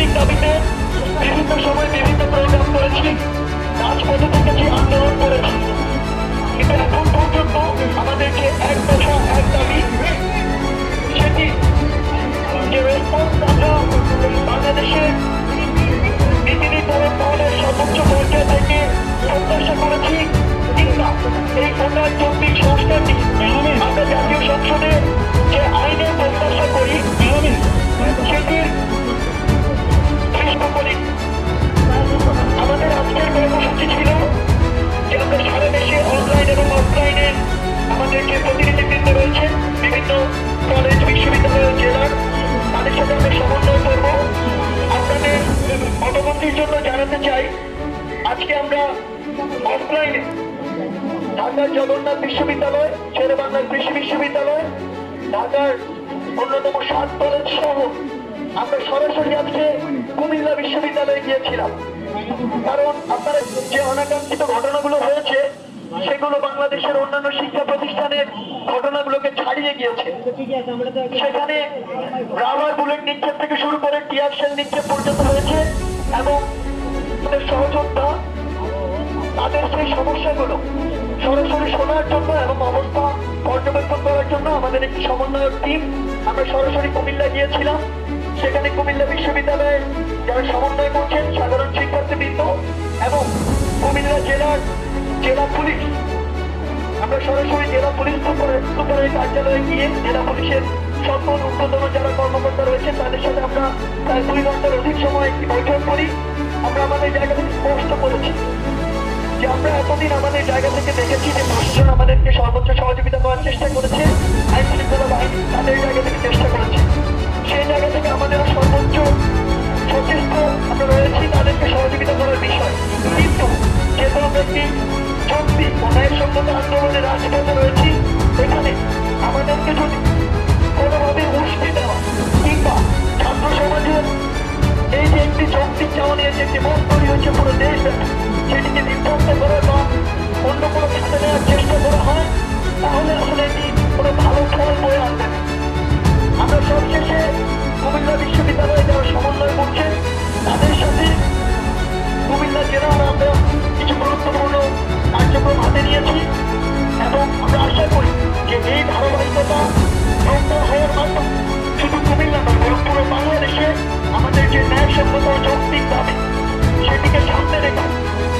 রাজনৈতিক দাবিতে বিভিন্ন সময় বিভিন্ন প্রোগ্রাম করেছি। রাজপথে থেকেছি আন্দোলন করেছি। কিন্তু এখন পর্যন্ত আমাদেরকে এক দশা এক দাবি। সেটি যে বাংলাদেশে নীতি নির্ধারণ মহলের সর্বোচ্চ পর্যায়ে থেকে প্রত্যাশা করেছি, কিংবা এই ঢাকার জগন্নাথ বিশ্ববিদ্যালয় শেরে বাংলার কৃষি বিশ্ববিদ্যালয়, ঢাকার অন্যতম সাত কলেজ সহ আমরা সরাসরি আজকে কুমিল্লা বিশ্ববিদ্যালয়ে গিয়েছিলাম। কারণ আপনারা যে অনাকাঙ্ক্ষিত ঘটনাগুলো হয়েছে, সেগুলো বাংলাদেশের অন্যান্য শিক্ষা প্রতিষ্ঠানের ঘটনাগুলোকে ছাড়িয়ে গিয়েছে। সেখানে রাবার বুলেট নিক্ষেপ থেকে শুরু করে টিয়ার শেল নিক্ষেপ পর্যন্ত হয়েছে এবং তাদের সহযোদ্ধা, তাদের সেই সমস্যাগুলো সরাসরি শোনার জন্য এবং অবস্থা পর্যবেক্ষণ করার জন্য আমাদের একটি সমন্বয়ক টিম আমরা সরাসরি কুমিল্লা গিয়েছিলাম। সেখানে কুমিল্লা বিশ্ববিদ্যালয়ে যারা সমন্বয় করছেন, সাধারণ শিক্ষার্থীবৃন্দ এবং কুমিল্লা জেলার জেলা পুলিশ, আমরা সরাসরি জেলা পুলিশ সুপার- সুপারের কার্যালয়ে গিয়ে জেলা পুলিশের সকল ঊর্ধ্বতন যারা কর্মকর্তা রয়েছেন, তাদের সাথে আমরা প্রায় দুই ঘণ্টার অধিক সময় একটি বৈঠক করি। আমরা আমাদের জায়গা থেকে স্পষ্ট করেছি। যে আমরা এতদিন আমাদের জায়গা থেকে দেখেছি যে প্রশাসন আমাদেরকে সর্বোচ্চ সহযোগিতা করার চেষ্টা করেছে আইন শৃঙ্খলা বাহিনী তাদের জায়গা থেকে চেষ্টা করেছে। সেই জায়গা থেকে আমাদের সর্বোচ্চ সচেষ্ট আমরা রয়েছি তাদেরকে সহযোগিতা করার বিষয়। কিন্তু যেহেতু আমরা একটি চুক্তি ও ন্যায়সঙ্গত আন্দোলনের রাজপথে রয়েছি, এখানে আমাদেরকে যদি কোনোভাবে উস্কে দেওয়া কিংবা ছাত্র সমাজের এই যে একটি যৌক্তিক চাওয়া নিয়ে যে একটি মন তৈরি হয়েছে পুরো দেশ সেটিকে বিভ্রান্ত করে চেষ্টা করা হয়, তাহলে আসলে এটি কোনো ভালো ফল আনবে। আমরা সবশেষে কুমিল্লা বিশ্ববিদ্যালয়ে যারা সমন্বয় করছেন তাদের সাথে কুমিল্লা জেলার আমরা কিছু গুরুত্বপূর্ণ কার্যক্রম হাতে এবং আমরা আশা করি যে এই ধারাবাহিকতা বন্ধ হওয়ার মাধ্যমে শুধু কুমিল্লা নয়, বরং পুরো আমাদের যে ন্যায়সঙ্গত ও সেটিকে সামনে রেখে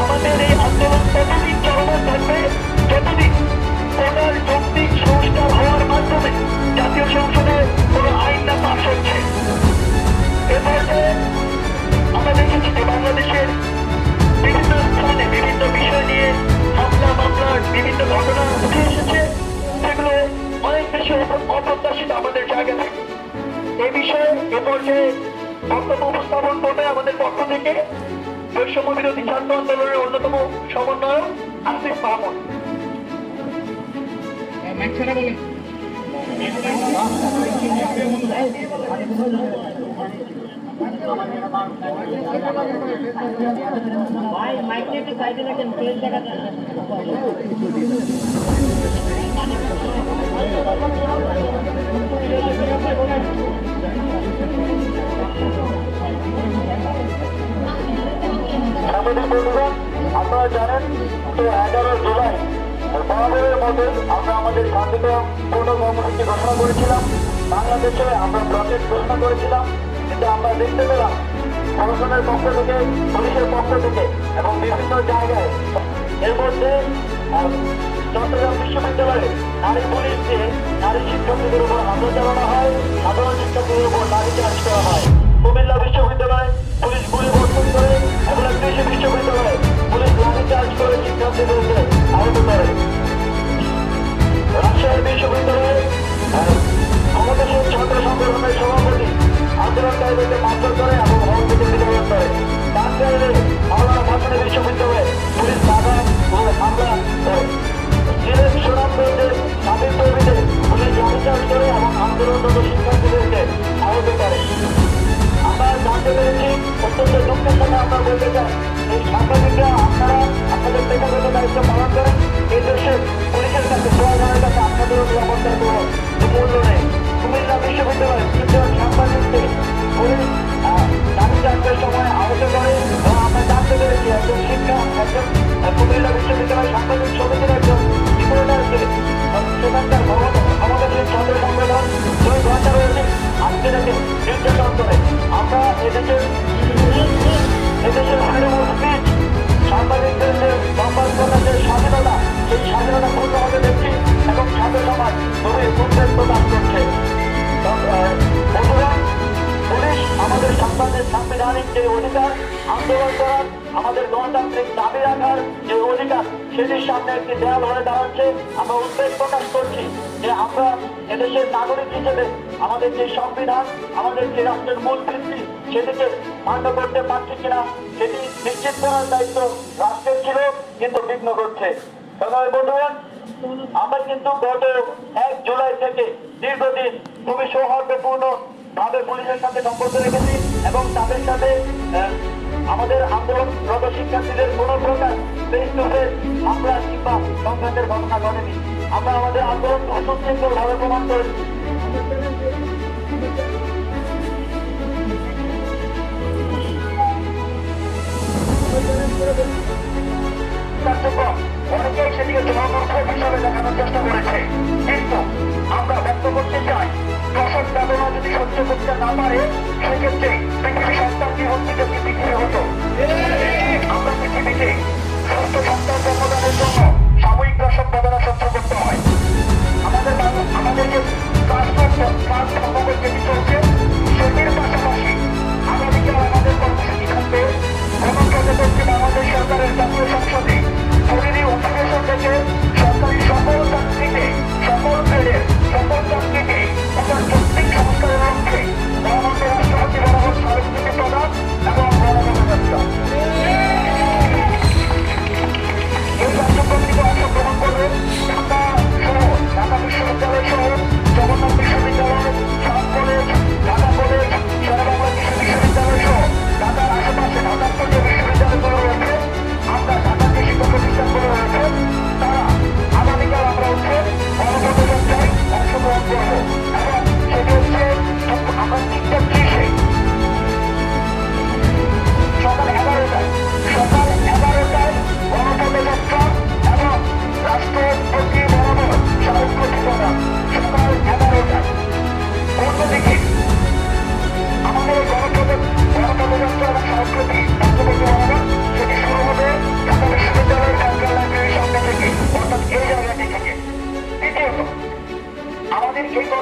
আমাদের এই আন্দোলন ততদিন চলমান থাকবে মাধ্যমে জাতীয় সংসদে কোনো আইন না বিভিন্ন স্থানে বিভিন্ন বিষয় নিয়ে হামলা মামলার বিভিন্ন ঘটনা উঠে এসেছে সেগুলো অনেক বেশি অপ- অপ্রত্যাশিত আমাদের জায়গা থেকে এই বিষয়ে এ পর্যায়ে বক্তব্য উপস্থাপন করবে আমাদের পক্ষ থেকে বৈষম্য বিরোধী ছাত্র আন্দোলনের অন্যতম সমন্বয়ক আসিফ মাহমুদ মাইক ভাই মাইকটা একটু সাইডে রাখেন ফেস দেখা। জানেন যে এগারো জুলাই বরাবরের মধ্যে আমরা আমাদের শান্তিপূর্ণ কর্মসূচি ঘোষণা করেছিলাম। বাংলাদেশে আমরা ব্লকেট ঘোষণা করেছিলাম, কিন্তু আমরা দেখতে পেলাম প্রশাসনের পক্ষ থেকে, পুলিশের পক্ষ থেকে এবং বিভিন্ন জায়গায় এর মধ্যে চট্টগ্রাম বিশ্ববিদ্যালয়ে নারী পুলিশ দিয়ে নারী শিক্ষার্থীদের উপর হামলা চালানো হয়, সাধারণ শিক্ষার্থীদের উপর লাঠি চার্জ করা হয়। কুমিল্লা বিশ্ববিদ্যালয়ে পুলিশ গুলি বর্ষণ করে এবং কৃষি বিশ্ববিদ্যালয়ে চার্জ করে শিক্ষার্থীদেরকে আহত করে। রাজশাহী বিশ্ববিদ্যালয়ে আহ, ক্ষমতাসীন ছাত্র সংগঠনের সভাপতি আন্দোলনকারীদেরকে মারধর করে এবং হল থেকে বিতরণ করে এদেশের ফ্রিডম সাংবাদিকদের যে সংবাদ প্রকাশের স্বাধীনতা সেই স্বাধীনতা পূর্ণ হতে দেখছি এবং ছাত্র সমাজ খুবই উদ্বেগ করছে বন্ধুরা, আমাদের সাংবাদিক সাংবিধানিক যে অধিকার আন্দোলন করার আমাদের গণতান্ত্রিক দাবি রাখার যে অধিকার সেটির সামনে একটি দেয়াল হয়ে দাঁড়াচ্ছে। আমরা উদ্বেগ প্রকাশ করছি। যে আমরা এদেশের নাগরিক হিসেবে আমাদের যে সংবিধান, আমাদের যে রাষ্ট্রের মূল ভিত্তি, সেটিকে মান্য করতে পারছে কিনা, সেটি নিশ্চিত করার দায়িত্ব রাষ্ট্রের ছিল, কিন্তু বিঘ্ন করছে বন্ধুগণ, আমরা কিন্তু গত এক জুলাই থেকে দীর্ঘদিন খুবই সৌহার্দ্যপূর্ণ ভাবে পুলিশের সাথে সম্পর্ক রেখেছি এবং তাদের সাথে আমাদের আন্দোলনরত শিক্ষার্থীদের কোনো প্রকার ফেস টু ফেস কিংবা সংঘাতের ঘটনা ঘটেনি আমরা আমাদের আন্দোলন সুশৃঙ্খল ভাবে প্রমাণ করেছি। অনেকেই সেটিকে জনমূর্খ হিসাবে দেখানোর চেষ্টা করেছে। কিন্তু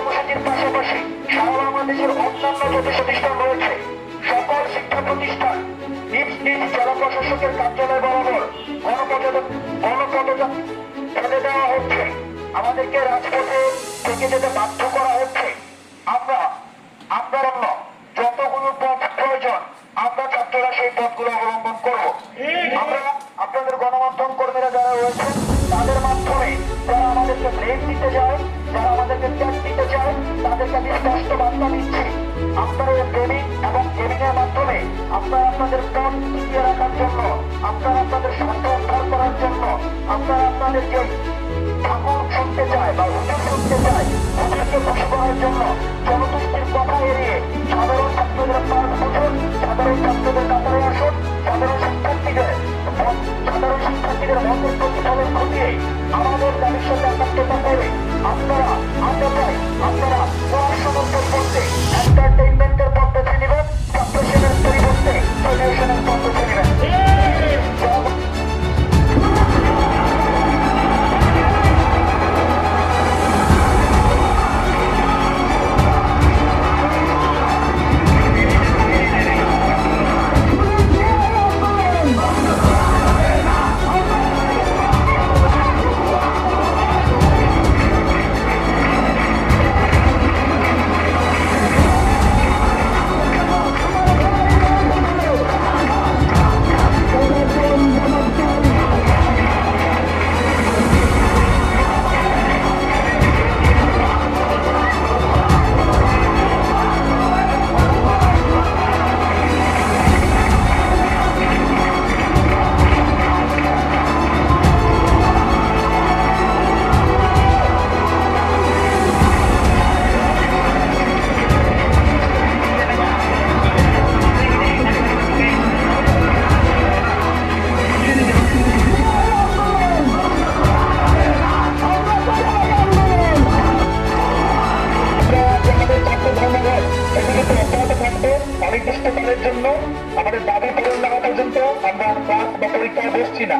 আমাদের পাশাপাশি সারা বাংলাদেশের অন্যান্য যত প্রতিষ্ঠান রয়েছে। সকল শিক্ষা প্রতিষ্ঠান নিজ নিজ জেলা প্রশাসকের কার্যালয় বরাবর গণপদযাত্রা বেঁধে দেওয়া হচ্ছে। আমাদেরকে রাজপথে থেকে যেতে বাধ্য করা হচ্ছে। আমরা আন্দোলন যতগুলো পথ প্রয়োজন আমরা ছাত্ররা সেই পথগুলো অবলম্বন করব। আমরা আপনাদের গণমাধ্যম বার্তা দিচ্ছি আপনারা ট্রেনিং এবং ট্রেনিং এর মাধ্যমে আপনারা আপনাদের পথ টিকিয়ে রাখার জন্য, আপনারা আপনাদের স্বার্থ উদ্ধার করার জন্য, আপনারা আপনাদের যে ঠাকুর শুনতে চায় বা হুজুর শুনতে চায় হুজুরকে খুশি করার জন্য জনতুষ্টির কথা এড়িয়ে সাধারণ ছাত্রদের পাঠ বুঝুন, সাধারণ ছাত্রদের কাতারে আসুন, সাধারণ সাধারণ শিক্ষার্থীদের মতের প্রতিফলন ঘটিয়ে আমাদের দাবির সাথে একাত্মতা করে আপনারা আমরা চাই আপনারা পড়াশোনার পথে এন্টারটেইনমেন্টের পথ বেছে নেবেন সাপ্রেশনের পরিবর্তে সলিউশনের জন্য আমাদের দাবি পূরণ না পর্যন্ত আমরা ক্লাস বা পরীক্ষায় বসছি না।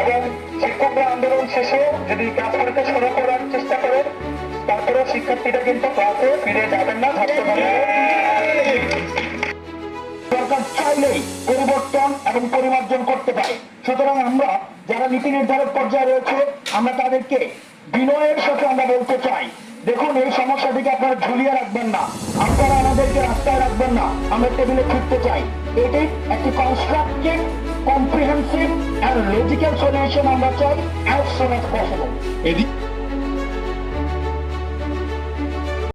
এবং শিক্ষকরা আন্দোলন শেষে যদি ক্লাস পরীক্ষা শুরু করার চেষ্টা করেন শিক্ষার্থীরা কিন্তু ক্লাসে ফিরে যাবেন না সরকার চাইলেই পরিবর্তন এবং পরিমার্জন করতে পারে। সুতরাং আমরা যারা নীতি নির্ধারক পর্যায়ে রয়েছে, আমরা তাদেরকে বিনয়ের সাথে আমরা বলতে চাই। দেখুন, এই সমস্যাটিকে আপনারা ঝুলিয়ে রাখবেন না। আপনারা আমাদেরকে রাস্তায় রাখবেন না। আমরা টেবিলে ফিরতে চাই। এটি একটি constructive comprehensive and logical solution আমরা চাই অ্যাজ সুন অ্যাজ পসিবল এদিক